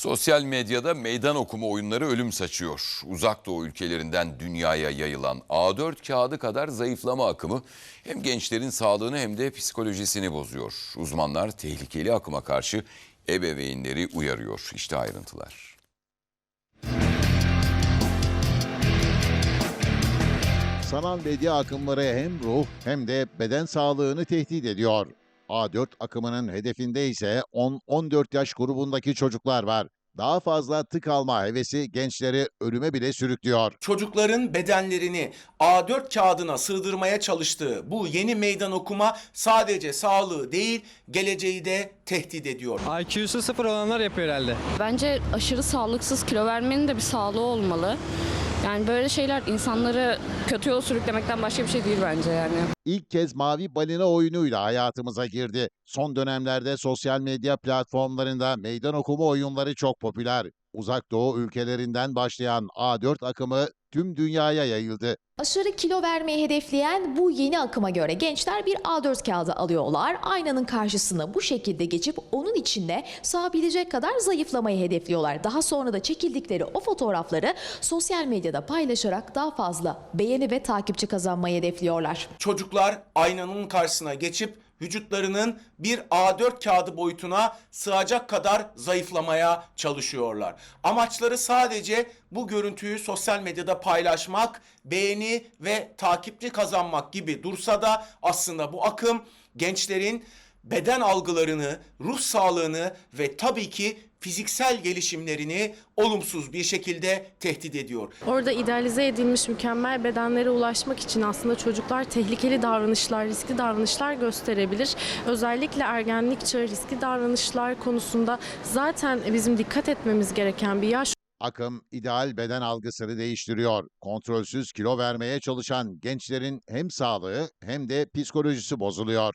Sosyal medyada meydan okuma oyunları ölüm saçıyor. Uzak Doğu ülkelerinden dünyaya yayılan A4 kağıdı kadar zayıflama akımı hem gençlerin sağlığını hem de psikolojisini bozuyor. Uzmanlar tehlikeli akıma karşı ebeveynleri uyarıyor. İşte ayrıntılar. Sanal medya akımları hem ruh hem de beden sağlığını tehdit ediyor. A4 akımının hedefinde ise 10-14 yaş grubundaki çocuklar var. Daha fazla tık alma hevesi gençleri ölüme bile sürüklüyor. çocukların bedenlerini A4 kağıdına sığdırmaya çalıştığı bu yeni meydan okuma sadece sağlığı değil geleceği de tehdit ediyor. IQ'su sıfır olanlar yapıyor herhalde. Bence aşırı sağlıksız kilo vermenin de bir sağlığı olmalı. Yani böyle şeyler insanları kötü yola sürüklemekten başka bir şey değil bence yani. İlk kez mavi balina oyunuyla hayatımıza girdi. Son dönemlerde sosyal medya platformlarında meydan okuma oyunları çok popüler. Uzak Doğu ülkelerinden başlayan A4 akımı tüm dünyaya yayıldı. Aşırı kilo vermeyi hedefleyen bu yeni akıma göre gençler bir A4 kağıdı alıyorlar. Aynanın karşısına bu şekilde geçip onun içinde sığabilecek kadar zayıflamayı hedefliyorlar. Daha sonra da çekildikleri o fotoğrafları sosyal medyada paylaşarak daha fazla beğeni ve takipçi kazanmayı hedefliyorlar. Çocuklar aynanın karşısına geçip vücutlarının bir A4 kağıdı boyutuna sığacak kadar zayıflamaya çalışıyorlar. Amaçları sadece bu görüntüyü sosyal medyada paylaşmak, beğeni ve takipçi kazanmak gibi dursa da aslında bu akım gençlerin beden algılarını, ruh sağlığını ve tabii ki fiziksel gelişimlerini olumsuz bir şekilde tehdit ediyor. Orada idealize edilmiş mükemmel bedenlere ulaşmak için aslında çocuklar tehlikeli davranışlar, riskli davranışlar gösterebilir. Özellikle ergenlik çağı riskli davranışlar konusunda zaten bizim dikkat etmemiz gereken bir yaş. Akım ideal beden algısını değiştiriyor. Kontrolsüz kilo vermeye çalışan gençlerin hem sağlığı hem de psikolojisi bozuluyor.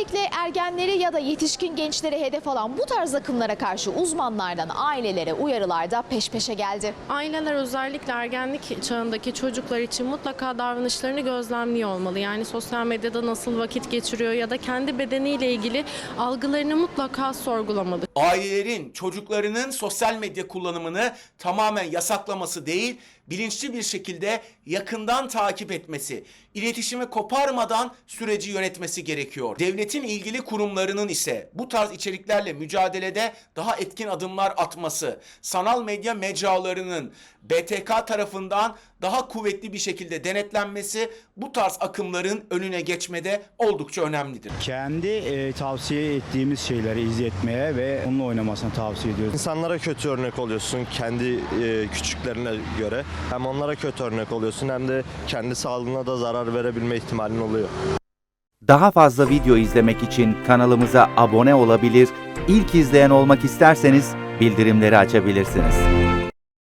Genellikle ergenleri ya da yetişkin gençleri hedef alan bu tarz akımlara karşı uzmanlardan ailelere uyarılar da peş peşe geldi. Aileler özellikle ergenlik çağındaki çocuklar için mutlaka davranışlarını gözlemliyor olmalı. Yani sosyal medyada nasıl vakit geçiriyor ya da kendi bedeniyle ilgili algılarını mutlaka sorgulamalı. Ailelerin çocuklarının sosyal medya kullanımını tamamen yasaklaması değil, bilinçli bir şekilde yakından takip etmesi, iletişimi koparmadan süreci yönetmesi gerekiyor. Devletin ilgili kurumlarının ise bu tarz içeriklerle mücadelede daha etkin adımlar atması, sanal medya mecralarının BTK tarafından daha kuvvetli bir şekilde denetlenmesi bu tarz akımların önüne geçmede oldukça önemlidir. Kendi e, tavsiye ettiğimiz şeyleri izletmeye ve onunla oynamasını tavsiye ediyoruz. İnsanlara kötü örnek oluyorsun kendi e, küçüklerine göre. Hem onlara kötü örnek oluyorsun hem de kendi sağlığına da zarar verebilme ihtimalin oluyor. Daha fazla video izlemek için kanalımıza abone olabilir, ilk izleyen olmak isterseniz bildirimleri açabilirsiniz.